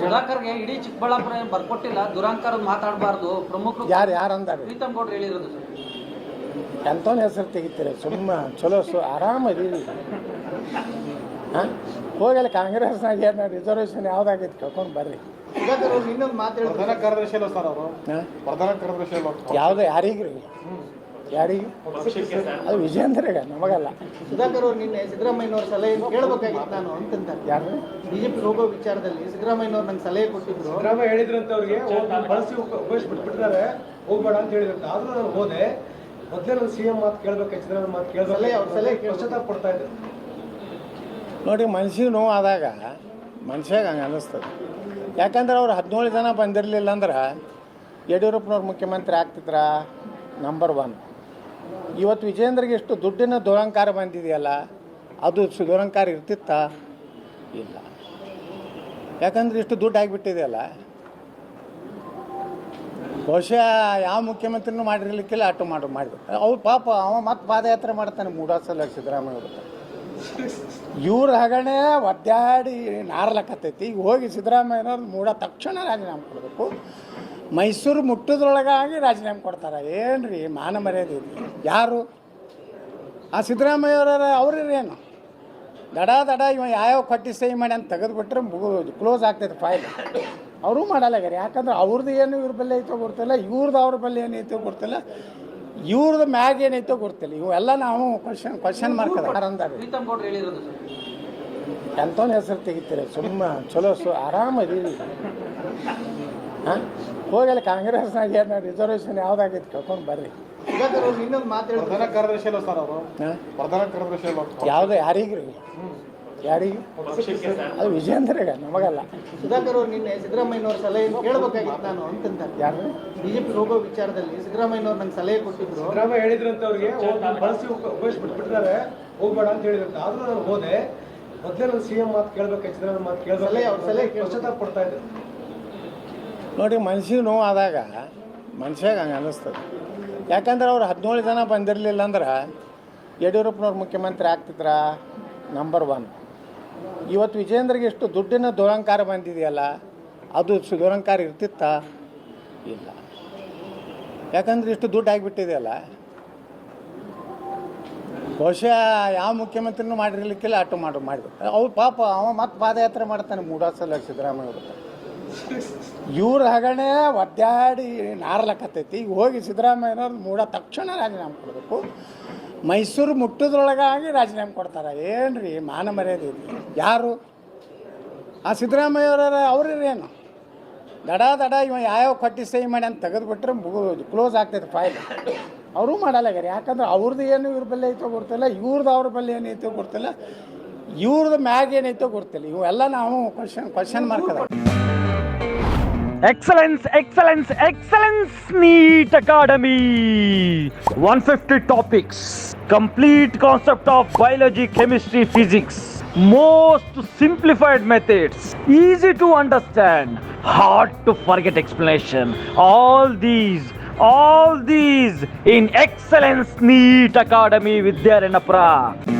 ಸುಧಾಕರ್ಗೆ ಇಡೀ ಚಿಕ್ಕಬಳ್ಳಾಪುರ ಏನು ಬರ್ಕೊಟ್ಟಿಲ್ಲ ದುರಂಕಾರ ಮಾತಾಡಬಾರ್ದು ಪ್ರಮುಖರು ಯಾರು ಯಾರು ಅಂದಾರೆ? ಪ್ರೀತಮ್ ಗೌಡ್ರು ಹೇಳಿರೋದು ಸರ್. ಎಂಥವನ್ನ ಹೆಸರು ತೆಗಿತೀರಿ? ಸುಮ್ಮ ಚಲೋ ಸು ಆರಾಮ ಇದೀವಿ. ಹಾಂ? ಹೋಗಲ್ಲ ಕಾಂಗ್ರೆಸ್ನಾಗ ಏನು ರಿಸರ್ವೇಷನ್ ಯಾವ್ದಾಗೈತೆ ಕೇಳ್ಕೊಂಡು ಬರ್ರಿ. ಇನ್ನೊಂದು ಮಾತು ಹೇಳಿದ್ರು ಪ್ರಧಾನ ಕಾರ್ಯದರ್ಶಿ ಅಲ್ಲ ಸರ್ ಅವರು. ಪ್ರಧಾನ ಕಾರ್ಯದರ್ಶಿ ಅಲ್ಲ ಯಾವ್ದು ಯಾರಿಗೆ ರೀ ಯಾರಿಗೆ? ಅದು ವಿಜೇಂದ್ರಗ ನಮಗಲ್ಲ. ಸುಧಾಕರ್ ಅವರು ನಿನ್ನೆ ಸಿದ್ದರಾಮಯ್ಯನವ್ರ ಸಲಹೆ ಕೇಳಬೇಕಾಗಿತ್ತು ನಾನು ಅಂತಂತ ಯಾರು ಬಿಜೆಪಿ ಹೋಗೋ ವಿಚಾರದಲ್ಲಿ ಸಿದ್ದರಾಮಯ್ಯನವ್ರು ನಂಗೆ ಸಲಹೆ ಕೊಟ್ಟಿದ್ರು. ಸಿದ್ದರಾಮಯ್ಯ ಹೇಳಿದ್ರಂತ ಅವ್ರಿಗೆ ಹೋಗಿ ಬಳಸಿ ಉಪಯೋಗಿಸ್ಬಿಟ್ಬಿಟ್ಟಿದ್ದಾರೆ ಹೋಗ್ಬೇಡ ಅಂತ ಹೇಳಿದ್ರಂತ. ಆದ್ರೂ ನಾನು ಹೋದೆ. ಮೊದಲೇ ನಾನು ಸಿ ಎಂ ಮಾತು ಕೇಳ್ಬೇಕು ಸಿದ್ದರಾಮಯ್ಯ ಮಾತು ಕೇಳ್ಬೇಕು ಸಲಹೆ- ಅವ್ರ ಸಲಹೆ. ಪಶ್ಚಾತ್ತಾಪ ಇದ್ದೆ. ನೋಡಿ ಮನ್ಸಿಗೆ ನೋವು ಆದಾಗ ಮನ್ಸಿಗೆ ಹಂಗೆ ಅನ್ನಿಸ್ತದೆ. ಯಾಕಂದ್ರೆ ಅವ್ರು ಹದಿನೇಳು ಜನ ಬಂದಿರಲಿಲ್ಲ ಅಂದ್ರೆ ಯಡಿಯೂರಪ್ಪನವ್ರು ಮುಖ್ಯಮಂತ್ರಿ ಆಗ್ತಿದ್ರ? ನಂಬರ್ ಒನ್ ಇವತ್ತು ವಿಜೇಂದ್ರಿಗೆ ಎಷ್ಟು ದುಡ್ಡಿನ ದುರಂಕಾರ ಬಂದಿದೆಯಲ್ಲ, ಅದು ದುರಂಕಾರ ಇರ್ತಿತ್ತ? ಇಲ್ಲ. ಯಾಕಂದ್ರೆ ಇಷ್ಟು ದುಡ್ಡು ಆಗಿಬಿಟ್ಟಿದೆಯಲ್ಲ? ಬಹುಶಃ ಯಾವ ಮುಖ್ಯಮಂತ್ರಿನೂ ಮಾಡಿರ್ಲಿಕ್ಕಿಲ್ಲ, ಆಟೋ ಮಾಡು ಮಾಡಿಬಿಟ್ಟು ಅವ್ರು ಪಾಪ, ಅವ ಮತ್ತೆ ಪಾದಯಾತ್ರೆ ಮಾಡ್ತಾನೆ ಮೂಡಾ ಸಲ ಸಿದ್ದರಾಮಯ್ಯ ಇವ್ರ ಹಗಣೆ ಒದ್ದಾಡಿ ನಾರ್ಲಕತ್ತೈತಿ. ಈಗ ಹೋಗಿ ಸಿದ್ದರಾಮಯ್ಯನವ್ರು ಮೂಡ ತಕ್ಷಣ ರಾಜೀನಾಮೆ ಕೊಡಬೇಕು. ಮೈಸೂರು ಮುಟ್ಟದ್ರೊಳಗಾಗಿ ರಾಜೀನಾಮೆ ಕೊಡ್ತಾರೆ. ಏನು ರೀ ಮಾನ ಮರ್ಯಾದೆ ಯಾರು? ಆ ಸಿದ್ದರಾಮಯ್ಯವ್ರ ಅವ್ರೇನು ದಡ ದಡ ಇವ ಯಾವ್ಯಾವ ಕೊಟ್ಟಿ ಸಹಿ ಮಾಡಿ ಅಂತ ತೆಗೆದುಬಿಟ್ರೆ ಮುಗು ಕ್ಲೋಸ್ ಆಗ್ತೈತೆ ಫೈಲ್ ಅವರೂ ಮಾಡಲ್ಲಾಗ್ಯಾರ ಯಾಕಂದ್ರೆ ಅವ್ರದ್ದು ಏನು ಇವ್ರ ಬಲ್ಲೆ ಐತೋ ಗೊತ್ತಿಲ್ಲ ಇವ್ರದ್ದು ಅವ್ರ ಬಲ್ಲೆ ಏನೈತೋ ಗೊತ್ತಿಲ್ಲ ಇವ್ರದ್ದು ಮ್ಯಾಗ್ ಏನೈತೋ ಗೊತ್ತಿಲ್ಲ. ಇವೆಲ್ಲ ನಾವು ಕ್ವಶನ್ ಕ್ವಶನ್ ಸರ್. ಎಂಥವನ್ನ ಹೆಸರು ತೆಗಿತೀರ? ಸುಮ್ಮ ಚಲೋ ಸು ಆರಾಮ ಹಾಂ? ಹೋಗಲ್ಲ ಕಾಂಗ್ರೆಸ್ನಾಗ ಏನು ರಿಸರ್ವೇಷನ್ ಯಾವ್ದಾಗೈತೆ ಕೇಳ್ಕೊಂಡು ಬರ್ರಿ. ಸುಧಾಕರ್ ಇನ್ನೊಂದು ಮಾತು ಹೇಳಿದ್ರು ಪ್ರಧಾನ ಕಾರ್ಯದರ್ಶಿ ಅಲ್ಲ ಸರ್ ಅವರು? ಹಾಂ? ಪ್ರಧಾನ ಕಾರ್ಯದರ್ಶಿ ಅಲ್ಲ ಯಾವ್ದು ಯಾರಿಗೆ? ರೀ ಯಾರಿಗೆ? ಅದು ವಿಜೇಂದ್ರಗ ನಮಗಲ್ಲ. ಸುಧಾಕರ್ ಅವ್ರು ನಿನ್ನೆ ಸಿದ್ದರಾಮಯ್ಯನವ್ರ ಸಲಹೆ ಕೇಳಬೇಕಾಗಿತ್ತು ನಾನು ಅಂತಂತ ಯಾರು ಬಿಜೆಪಿ ಹೋಗೋ ವಿಚಾರದಲ್ಲಿ ಸಿದ್ದರಾಮಯ್ಯನವ್ರು ನಂಗೆ ಸಲಹೆ ಕೊಟ್ಟಿದ್ರು. ಸಿದ್ದರಾಮಯ್ಯ ಹೇಳಿದ್ರಂತ ಅವ್ರಿಗೆ ಹೋಗಿ ಬಳಸಿ ಉಪಯೋಗಿಸ್ಬಿಟ್ಬಿಟ್ಟಿದ್ದಾರೆ ಹೋಗ್ಬೇಡ ಅಂತ ಹೇಳಿದ್ರಂತ. ಆದರೂ ನಾನು ಹೋದೆ. ಮೊದಲೇ ನಾನು ಸಿ ಎಂ ಮಾತು ಕೇಳಬೇಕು ಸಿದ್ದರಾಮಯ್ಯ ಮಾತು ಸಲಹೆ- ಅವ್ರ ಸಲಹೆ ಕೇಳ್ಬೇಕು ಕೇಳ್ಬೇಕು. ಪಶ್ಚಾತ್ತಾಪ ಪಡ್ತಾ ಇದ್ದೆ. ನೋಡಿ ಮನ್ಸಿಗೆ ನೋವು ಆದಾಗ ಮನ್ಸಿಗೆ ಹಂಗೆ ಅನ್ನಿಸ್ತದೆ. ಯಾಕಂದ್ರೆ ಅವ್ರು ಹದಿನೇಳು ಜನ ಬಂದಿರಲಿಲ್ಲ ಅಂದ್ರೆ ಯಡಿಯೂರಪ್ಪನವ್ರು ಮುಖ್ಯಮಂತ್ರಿ ಆಗ್ತಿದ್ರ? ನಂಬರ್ ಒನ್ ಇವತ್ತು ವಿಜೇಂದ್ರಿಗೆ ಎಷ್ಟು ದುಡ್ಡಿನ ದುರಂಕಾರ ಬಂದಿದೆಯಲ್ಲ, ಅದು ದುರಂಕಾರ ಇರ್ತಿತ್ತ? ಇಲ್ಲ. ಯಾಕಂದ್ರೆ ಇಷ್ಟು ದುಡ್ಡು ಆಗಿಬಿಟ್ಟಿದೆಯಲ್ಲ. ಬಹುಶಃ ಯಾವ ಮುಖ್ಯಮಂತ್ರಿನೂ ಮಾಡಿರ್ಲಿಕ್ಕಿಲ್ಲ ಆಟೋ ಮಾಡಿ, ಮಾಡಿಬಿಟ್ಟು. ಅವ್ರು ಪಾಪ, ಅವ ಮತ್ತೆ ಪಾದಯಾತ್ರೆ ಮಾಡ್ತಾನೆ ಮೂಡಾಸಲ್ಲ ಸಲ ಸಿದ್ದರಾಮಯ್ಯ ಇವ್ರ ಹಗಣೆ ಒದ್ದಾಡಿ ನಾರ್ಲಕತ್ತೈತಿ. ಈಗ ಹೋಗಿ ಸಿದ್ದರಾಮಯ್ಯನವ್ರು ಮೂಡ ತಕ್ಷಣ ರಾಜೀನಾಮೆ ಕೊಡಬೇಕು. ಮೈಸೂರು ಮುಟ್ಟದ್ರೊಳಗಾಗಿ ರಾಜೀನಾಮೆ ಕೊಡ್ತಾರೆ. ಏನು ಮಾನ ಮರ್ಯಾದೆ ಯಾರು? ಆ ಸಿದ್ದರಾಮಯ್ಯವ್ರ ಅವ್ರೇನು ದಡ ದಡ ಇವ ಯಾವ್ಯಾವ ಕೊಟ್ಟಿ ಸಹಿ ಮಾಡಿ ಅಂತ ತೆಗೆದುಬಿಟ್ರೆ ಮುಗು ಕ್ಲೋಸ್ ಆಗ್ತೈತೆ ಫೈಲ್ ಅವರೂ ಮಾಡಲ್ಲಾಗ್ಯಾರ ಯಾಕಂದ್ರೆ ಅವ್ರದ್ದು ಏನು ಇವ್ರ ಬಲ್ಲಿ ಐತೋ ಗೊತ್ತಿಲ್ಲ ಇವ್ರದ್ದು ಅವ್ರ ಬಲ್ಲಿ ಏನೈತೋ ಗೊತ್ತಿಲ್ಲ ಇವ್ರದ್ದು ಮ್ಯಾಗ ಏನೈತೋ ಗೊತ್ತಿಲ್ಲ. ಇವೆಲ್ಲ ನಾವು ಕ್ವಶನ್ ಕ್ವಶನ್ ಮಾರ್ಕ್ ಅದ Excellence, excellence, excellence, NEET Academy. 150 topics, complete concept of biology, chemistry, physics. Most simplified methods, easy to understand, hard to forget explanation. All these, all these in Excellence NEET Academy Vidyaranapura.